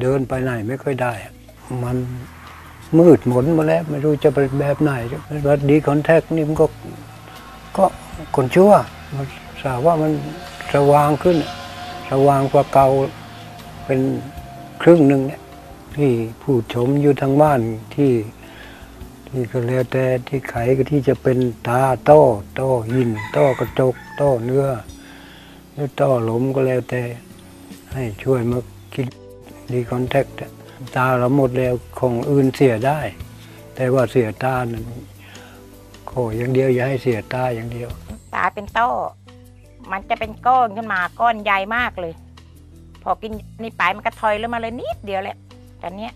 เดินไปไหนไม่ค่อยได้ มันมืดหมนมาแล้ว ไม่รู้จะไปแบบไหนวัดดีคอนแทคนี่มันก็ก็คนชั่วมันสาว่ามันสว่างขึ้น สว่างกว่าเก่าเป็นครึ่งหนึ่งเนี่ยที่ผู้ชมอยู่ทางบ้านที่ที่ก็แล้วแต่ที่ไขก็ที่จะเป็นตาต้อต้อหินต้อกระจกต้อเนื้อหรือต้อหลมก็แล้วแต่ให้ช่วยมาคิด ดีคอนแทคตาเราหมดแล้วของอื่นเสียได้ แต่ว่าเสียตานั้นขอย่างเดียวอย่าให้เสียตาอย่างเดียว ตาเป็นต้อมันจะเป็นก้อนขึ้นมาก้อนใหญ่มากเลย พอกินนี่ไปมันก็ถอยลงมาเลยนิดเดียวแหละแต่เนี้ย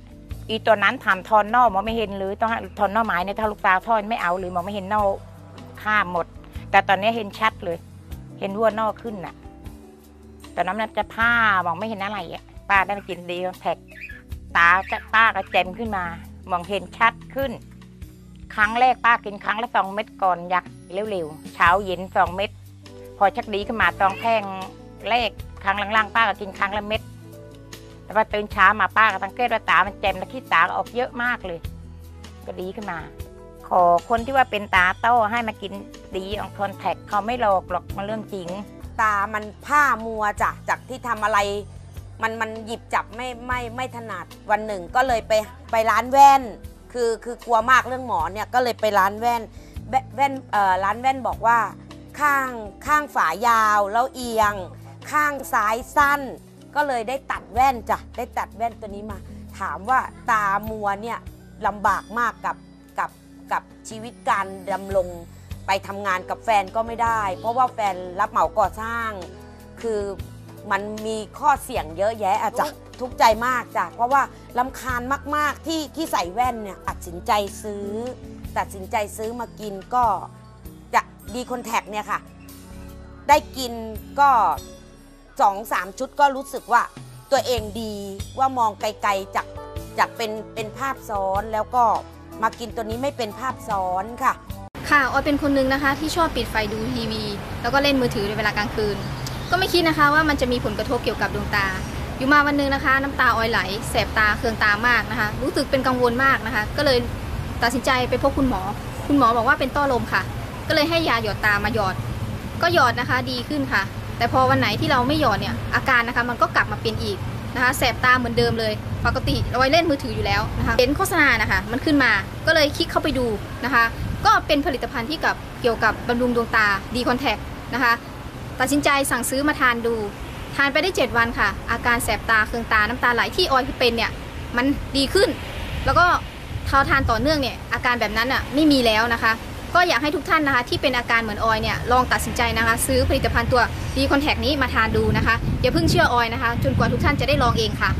อีตัวนั้นทำทอนนอกมองไม่เห็นหรือต้องทอนนอกหมายในยถ้าลูกตาทอนไม่เอาหรือมองไม่เห็นนอกข้ามหมด แต่ตอนนี้เห็นชัดเลย เห็นวัวนอกขึ้นน่ะตอนนั้นมันจะผ้ามองไม่เห็นอะไรอะ ป้าได้มากินดีแท็กตาจะป้าก็แจ่มขึ้นมา มองเห็นชัดขึ้น ครั้งแรกป้ากินครั้งละสองเม็ดก่อนยักเร็วๆ เช้าเย็นสองเม็ดพอชักดีขึ้นมาตองแพงแรกครั้งล่างๆป้าก็กินครั้งละเม็ดแต่พอตื่นเช้ามาป้าก็สังเกตว่าตามันแจ่มและขี้ตาออกเยอะมากเลย ก็ดีขึ้นมา ขอคนที่ว่าเป็นตาโต้ให้มากินดีอองคอนแทคเขาไม่หลอกหรอกมันเรื่องจริง ตามันผ้ามัวจ้ะจากที่ทำอะไร มันมันหยิบจับไม่ไม่ไม่ถนัดวันหนึ่งก็เลยไปไปร้านแว่น คือคือกลัวมากเรื่องหมอเนี่ยก็เลยไปร้านแว่นแว่นแว่นเอ่อร้านแว่นบอกว่าข้างข้างฝายาวแล้วเอียง ข้างซ้ายสั้น ก็เลยได้ตัดแว่นจ้ะได้ตัดแว่นตัวนี้มา ถามว่าตามัวเนี่ยลำบากมากกับกับกับชีวิตการดำรงไปทำงานกับแฟนก็ไม่ได้ เพราะว่าแฟนรับเหมาก่อสร้าง คือ มันมีข้อเสี่ยงเยอะแยะอะจ้ะทุกข์ใจมากจ้ะเพราะว่าลำคาญมากๆที่ที่ใส่แว่นเนี่ยตัดสินใจซื้อ ตัดสินใจซื้อมากินก็จะดีคอนแทคเนี่ยค่ะ ได้กินก็สองสามชุดก็รู้สึกว่าตัวเองดีว่ามองไกลๆจากจากเป็นเป็นภาพซ้อนแล้วก็มากินตัวนี้ไม่เป็นภาพซ้อนค่ะ ค่ะออยเป็นคนนึงนะคะ ที่ชอบปิดไฟดูทีวี แล้วก็เล่นมือถือในเวลากลางคืน ก็ไม่คิดนะคะว่ามันจะมีผลกระทบเกี่ยวกับดวงตา อยู่มาวันนึงนะคะ น้ำตาออยไหล แสบตาเคืองตามากนะคะ รู้สึกเป็นกังวลมากนะคะ ก็เลยตัดสินใจไปพบคุณหมอ คุณหมอบอกว่าเป็นต้อลมค่ะ ก็เลยให้ยาหยอดตามาหยอด ก็หยอดนะคะดีขึ้นค่ะ แต่พอวันไหนที่เราไม่หยอดเนี่ยอาการนะคะมันก็กลับมาเป็นอีกนะคะแสบตาเหมือนเดิมเลย ปกติเราไว้เล่นมือถืออยู่แล้วนะคะเห็นโฆษณานะคะมันขึ้นมาก็เลยคลิกเข้าไปดูนะคะ ก็เป็นผลิตภัณฑ์ที่กับเกี่ยวกับบำรุงดวงตาดีคอนแทคนะคะ ตัดสินใจสั่งซื้อมาทานดู ทานไปได้ 7 วันค่ะ อาการแสบตาเคืองตาน้ำตาไหลที่ออยเป็นเนี่ยมันดีขึ้น แล้วก็ทาทานต่อเนื่องเนี่ยอาการแบบนั้นอะไม่มีแล้วนะคะ ก็อยากให้ทุกท่านนะคะ ที่เป็นอาการเหมือนออยเนี่ยลองตัดสินใจนะคะ ซื้อผลิตภัณฑ์ตัวดีคอนแทคนี้มาทานดูนะคะอย่าเพิ่งเชื่อออยนะคะ จนกว่าทุกท่านจะได้ลองเองค่ะ